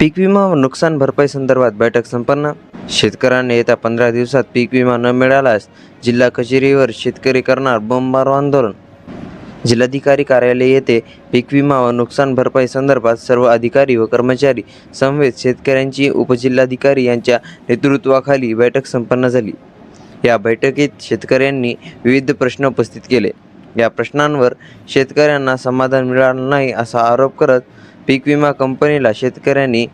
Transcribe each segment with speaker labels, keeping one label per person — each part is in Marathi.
Speaker 1: पीक विमा व नुकसान भरपाई संदर्भात बैठक संपन्न. शेतकऱ्यांनी येत्या पंधरा दिवसात पीक विमा न मिळाल्यास जिल्हा कचेरीवर शेतकरी करणार बंबारो आंदोलन. जिल्हाधिकारी कार्यालय येथे पीक विमा व नुकसान भरपाई संदर्भात सर्व अधिकारी व कर्मचारी समवेत शेतकऱ्यांची उपजिल्हाधिकारी यांच्या नेतृत्वाखाली बैठक संपन्न झाली. या बैठकीत शेतकऱ्यांनी विविध प्रश्न उपस्थित केले. या प्रश्नांवर शेतकऱ्यांना समाधान मिळालं नाही असा आरोप करत पीक विमा कंपनीला शेतकऱ्यांनी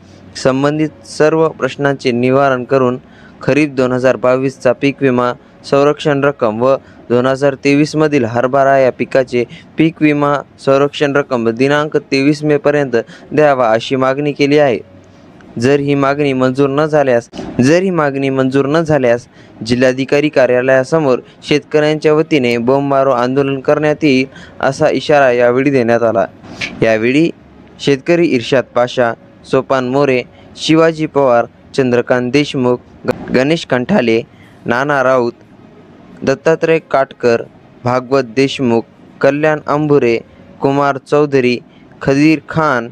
Speaker 1: संबंधित सर्व प्रश्नांचे निवारण करून खरीप दोन हजार बावीसचा पीक विमा संरक्षण रक्कम व दोन हजार तेवीसमधील हरभरा या पिकाचे पीक विमा संरक्षण रक्कम दिनांक तेवीस मेपर्यंत द्यावा अशी मागणी केली आहे. जर ही मागणी मंजूर न झाल्यास जर ही मागणी मंजूर न झाल्यास जिल्हाधिकारी कार्यालयासमोर शेतकऱ्यांच्या वतीने बोंबमारो आंदोलन करण्यात येईल असा इशारा यावेळी देण्यात आला. यावेळी शेतकरी इर्शाद पाशा सोपान मोरे शिवाजी पवार चंद्रकांत देशमुख ग- गणेश कंठाले नाना राऊत दत्तात्रय काटकर भागवत देशमुख कल्याण अंबुरे कुमार चौधरी खदीर खान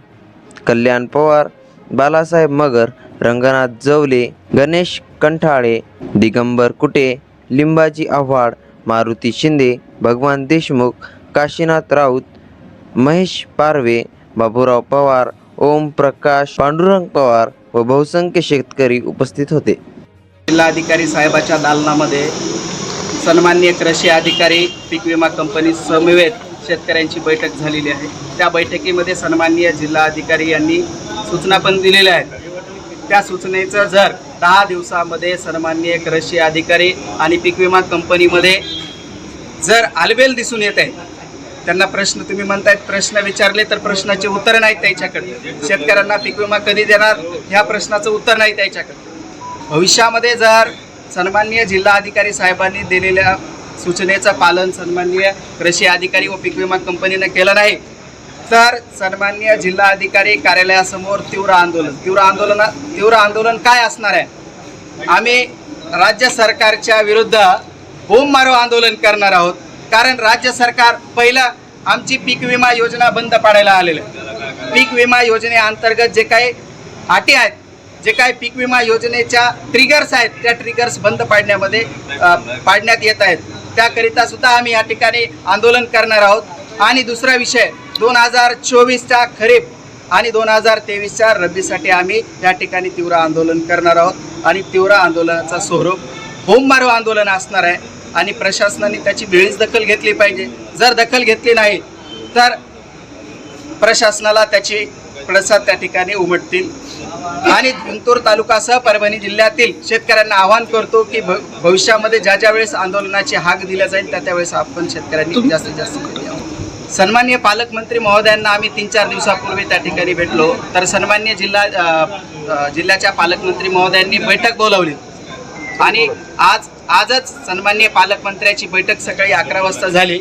Speaker 1: कल्याण पवार बालासाहेब मगर रंगनाथ जवले गणेश कंठाळे दिगंबर कुटे लिंबाजी आव्हाड मारुती शिंदे भगवान देशमुख काशीनाथ राऊत महेश पारवे बाबूराव पवार ओम प्रकाश पांडुरंग पवार व बहुसंख्य शेतकरी उपस्थित होते.
Speaker 2: जिल्हाधिकारी साहेबाच्या दालनामध्ये सन्मान्य कृषी अधिकारी पीक विमा कंपनी समवेत शेतकऱ्यांची बैठक झालेली आहे. त्या बैठकीमध्ये सन्माननीय जिल्हाधिकारी यांनी सूचना पण दिलेल्या आहेत. त्या सूचनेचं जर दहा दिवसामध्ये सन्माननीय कृषी अधिकारी आणि पीक विमा कंपनीमध्ये जर आलबेल दिसून येत आहे त्यांना प्रश्न तुम्ही म्हणतायत प्रश्न विचारले तर प्रश्नाचे उत्तर नाही त्याच्याकडे. शेतकऱ्यांना पीक विमा कधी देणार? ह्या प्रश्नाचं उत्तर नाही त्याच्याकडे. भविष्यामध्ये जर सन्माननीय जिल्हाधिकारी साहेबांनी दिलेल्या सूचनेचं पालन सन्माननीय कृषी अधिकारी व पीक विमा कंपनीनं केलं नाही तर सन्माननीय जिल्हाधिकारी कार्यालयासमोर तीव्र आंदोलन. तीव्र आंदोलन तीव्र आंदोलन काय असणार आहे? आम्ही राज्य सरकारच्या विरुद्ध बोंबमारो आंदोलन करणार आहोत. कारण राज्य सरकार पहिलं आमची पीक विमा योजना बंद पाडायला आलेलं आहे. पीक विमा योजनेअंतर्गत जे काही अटी आहेत जे काही पीक विमा योजनेच्या ट्रिगर्स आहेत त्या ट्रिगर्स बंद पाडण्यामध्ये पाडण्यात येत आहेत. त्याकरिता सुद्धा आम्ही या ठिकाणी आंदोलन करणार आहोत. आणि दुसरा विषय दोन हजार चोवीसच्या खरीप आणि दोन हजार तेवीसच्या रब्बीसाठी आम्ही या ठिकाणी तीव्र आंदोलन करणार आहोत. आणि तीव्र आंदोलनाचा स्वरूप बोंबमारो आंदोलन असणार आहे. आणि प्रशासनाने त्याची वेळीच दखल घेतली पाहिजे. जर दखल घेतली नाही तर प्रशासनाला त्याची पडसाद त्या ठिकाणी उमटतील. आणि जिंतूर तालुकासह परभणी जिल्ह्यातील शेतकऱ्यांना आवाहन करतो की भविष्यामध्ये ज्या ज्या वेळेस आंदोलनाची हाक दिल्या जाईल त्या त्यावेळेस आपण शेतकऱ्यांनी जास्तीत जास्त. सन्माननीय पालकमंत्री महोदयांना आम्ही तीन चार दिवसापूर्वी त्या ठिकाणी भेटलो. तर सन्माननीय जिल्हा जिल्ह्याच्या पालकमंत्री महोदयांनी बैठक बोलावली. आणि आज आजच सन्माननीय पालकमंत्र्याची बैठक सकाळी अकरा वाजता झाली.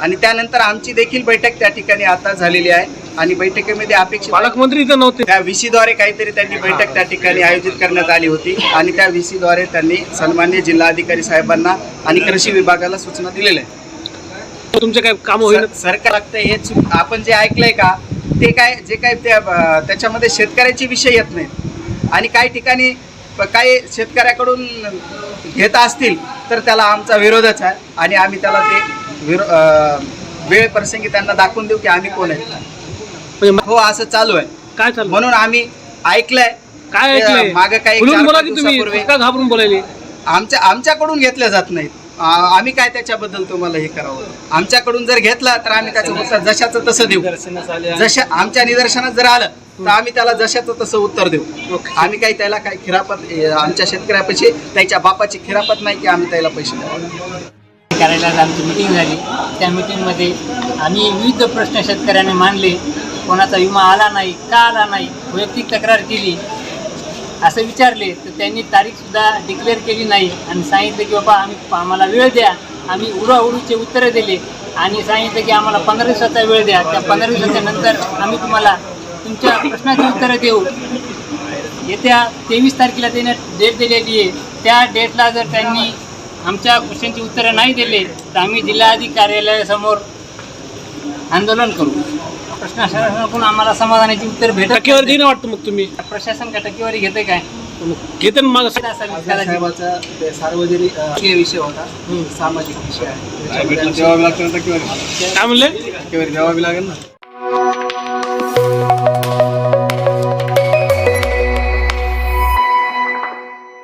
Speaker 2: आणि त्यानंतर आमची देखील बैठक त्या ठिकाणी आता झालेली आहे. आणि बैठकीमध्ये अपेक्षित
Speaker 3: पालकमंत्री इथं नव्हते.
Speaker 2: त्या व्ही द्वारे काहीतरी त्यांनी बैठक त्या ठिकाणी आयोजित करण्यात आली होती. आणि त्या व्ही द्वारे त्यांनी सन्मान्य जिल्हाधिकारी साहेबांना आणि कृषी विभागाला सूचना दिलेल्या आहेत.
Speaker 3: तुमचे काय काम होईल?
Speaker 2: सर- सरकार लागतं हे चुक- आपण जे ऐकलंय का ते काय जे काय त्याच्यामध्ये शेतकऱ्याचे विषय येत नाहीत. आणि काही ठिकाणी काही शेतकऱ्याकडून घेत असतील तर त्याला आमचा विरोधच आहे. आणि आम्ही त्याला ते विरो वेळ प्रसंगी त्यांना दाखवून देऊ की आम्ही कोण आहे
Speaker 3: म्हणजे
Speaker 2: हो असं चालू आहे.
Speaker 3: काय चाललं
Speaker 2: म्हणून आम्ही ऐकलंय.
Speaker 3: काय ऐकलंय?
Speaker 2: मागं काही
Speaker 3: बोलून
Speaker 2: चार
Speaker 3: बोला
Speaker 2: पाच
Speaker 3: की तुम्ही.
Speaker 2: दिवसापूर्वी-
Speaker 3: का घाबरून बोलायले.
Speaker 2: आमच्या आमच्याकडून घेतल्या जात नाहीत. आ- आम्ही काय त्याच्याबद्दल तुम्हाला हे करावं? आमच्याकडून जर घेतला तर आम्ही त्याचं उत्तर जशाचं तसं देऊ. जशा आमच्या निदर्शनात जर आलं तर आम्ही त्याला जशाचं तसं उत्तर देऊ. आम्ही काही त्याला काही खिरापत आमच्या शेतकऱ्यापाशी त्याच्या बापाची खिरापत नाही की आम्ही त्याला पैसे द्यावं
Speaker 4: कार्यालयात आमची मिटिंग झाली. त्या मिटिंगमध्ये आम्ही विविध प्रश्न शेतकऱ्यांनी मांडले. कोणाचा विमा आला नाही का आला नाही वैयक्तिक तक्रार केली. असं विचारले तर त्यांनी तारीखसुद्धा डिक्लेअर केली नाही. आणि सांगितलं की बाबा आम्ही आम्हाला वेळ द्या. आम्ही उडाउडीचे उत्तरं दिले. आणि सांगितलं की आम्हाला पंधरा दिवसाचा वेळ द्या. त्या पंधरा दिवसाच्या नंतर आम्ही तुम्हाला तुमच्या प्रश्नाची उत्तरं देऊ. येत्या तेवीस तारखेला त्याने डेट दिलेली आहे. त्या डेटला जर त्यांनी आमच्या क्वेश्चनची उत्तरं नाही दिले तर आम्ही जिल्हाधिकारी कार्यालयासमोर आंदोलन करू. प्रशासनाकडून आम्हाला समाधानाची उत्तर भेटत
Speaker 3: टक्केवारी
Speaker 4: नाही.
Speaker 3: देणं वाटतं मग तुम्ही.
Speaker 4: प्रशासन का टक्केवारी घेते काय?
Speaker 3: घेते ना मग.
Speaker 2: साहेबाचा ते सार्वजनिक राजकीय विषय होता. सामाजिक विषय आहे.
Speaker 3: काय म्हणले?
Speaker 2: टक्केवारी द्यावी लागेल ना.